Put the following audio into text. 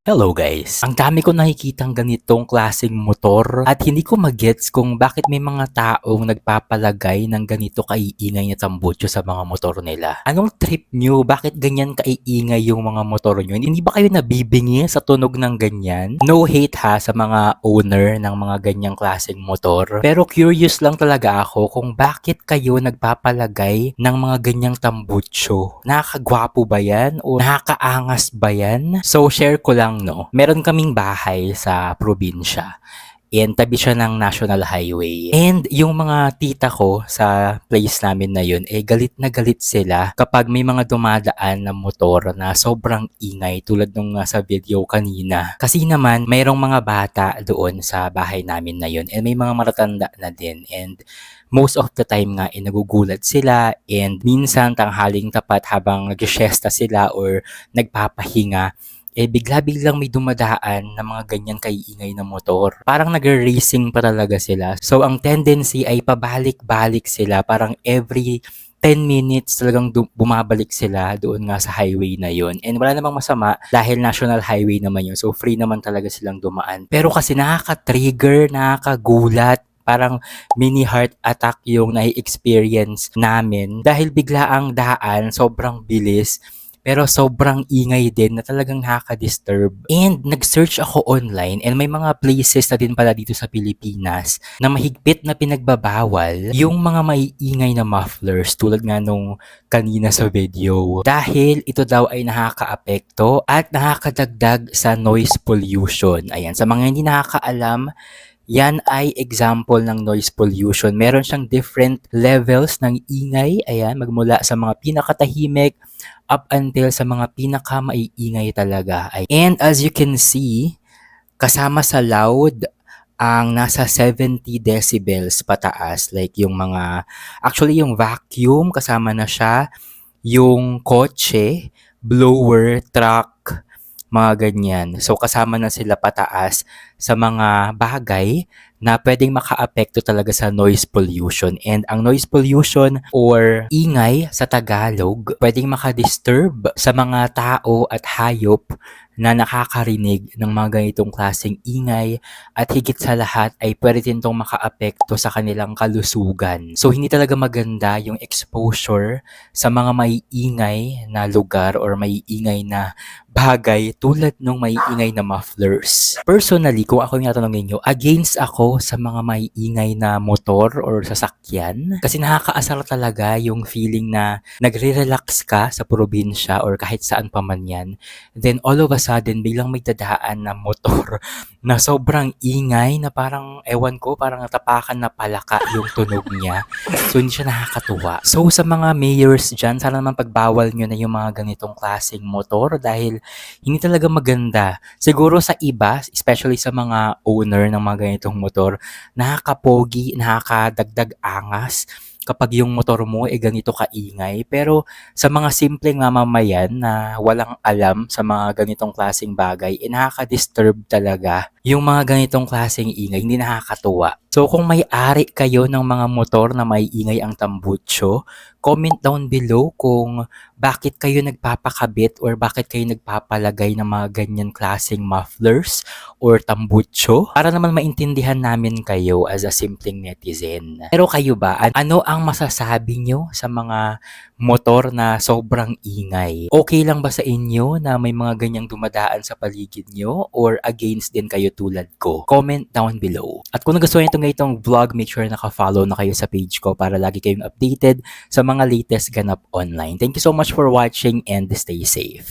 Hello guys! Ang dami ko nakikitang ganitong klaseng motor at hindi ko magets kung bakit may mga taong nagpapalagay ng ganito kaiingay na tambutso sa mga motor nila. Anong trip nyo? Bakit ganyan kaiingay yung mga motor nyo? Hindi ba kayo nabibingi sa tunog ng ganyan? No hate ha sa mga owner ng mga ganyang klaseng motor. Pero curious lang talaga ako kung bakit kayo nagpapalagay ng mga ganyang tambutso. Nakakagwapo ba yan? O nakakaangas ba yan? So share ko lang no, meron kaming bahay sa probinsya. And tabi siya ng National Highway. And yung mga tita ko sa place namin na yun, eh galit na galit sila kapag may mga dumadaan na motor na sobrang ingay tulad nung sa video kanina. Kasi naman, mayroong mga bata doon sa bahay namin na yun. And may mga maratanda na din. And most of the time nga eh, nagugulat sila and minsan tanghaling tapat habang nag sila or nagpapahinga eh bigla-biglang may dumadaan na mga ganyan kaiingay na motor. Parang nag-racing pa talaga sila. So ang tendency ay pabalik-balik sila. Parang every 10 minutes talagang bumabalik sila doon nga sa highway na yon And wala namang masama dahil national highway naman yun. So free naman talaga silang dumaan. Pero kasi nakaka-trigger, nakakagulat parang mini heart attack yung nai-experience namin dahil bigla ang daan sobrang bilis pero sobrang ingay din na talagang nakaka-disturb. And nag-search ako online and may mga places na din pala dito sa Pilipinas na mahigpit na pinagbabawal yung mga maiingay na mufflers tulad nga nung kanina sa video. Dahil ito daw ay nakaka-apekto at nakakadagdag sa noise pollution. Ayan, sa mga hindi nakakaalam, yan ay example ng noise pollution. Meron siyang different levels ng ingay. Ayan, magmula sa mga pinakatahimik up until sa mga pinakamaiingay talaga. And as you can see, kasama sa loud, ang nasa 70 decibels pataas. Like yung mga, actually yung vacuum, kasama na siya. Yung kotse, blower, truck, mga ganyan. So kasama na sila pataas sa mga bagay na pwedeng makaapekto talaga sa noise pollution. And ang noise pollution or ingay sa Tagalog, pwedeng makadisturb sa mga tao at hayop na nakakarinig ng mga ganitong klaseng ingay at higit sa lahat ay pwede din itong makaapekto sa kanilang kalusugan. So hindi talaga maganda yung exposure sa mga maiingay na lugar or maiingay na bagay tulad ng maiingay na mufflers. Personally, kung ako yung natanongin nyo, against ako sa mga maiingay na motor or sasakyan. Kasi nakakaasar talaga yung feeling na nagre-relax ka sa probinsya or kahit saan pa man yan. Then all of a sudden, biglang may dadaan na motor na sobrang ingay na parang, ewan ko, parang natapakan na palaka yung tunog niya. So, hindi siya nakakatuwa. So, sa mga mayors dyan, sana naman pagbawal nyo na yung mga ganitong klaseng motor dahil hindi talaga maganda. Siguro sa iba, especially sa mga owner ng mga ganitong motor, nakakapogi, nakakadagdag angas kapag yung motor mo ay ganito kaingay. Pero sa mga simpleng mamamayan na walang alam sa mga ganitong klaseng bagay, eh, nakaka-disturb talaga yung mga ganitong klaseng ingay, hindi nakakatuwa. So kung may-ari kayo ng mga motor na may ingay ang tambutso, comment down below kung bakit kayo nagpapakabit or bakit kayo nagpapalagay ng mga ganyan klaseng mufflers or tambutso para naman maintindihan namin kayo as a simpleng netizen. Pero kayo ba, ano ang masasabi nyo sa mga motor na sobrang ingay? Okay lang ba sa inyo na may mga ganyang dumadaan sa paligid nyo or against din kayo tulad ko? Comment down below. At kung nagustuhan nyo itong, vlog, make sure naka-follow na kayo sa page ko para lagi kayong updated sa mga latest ganap online. Thank you so much for watching and stay safe.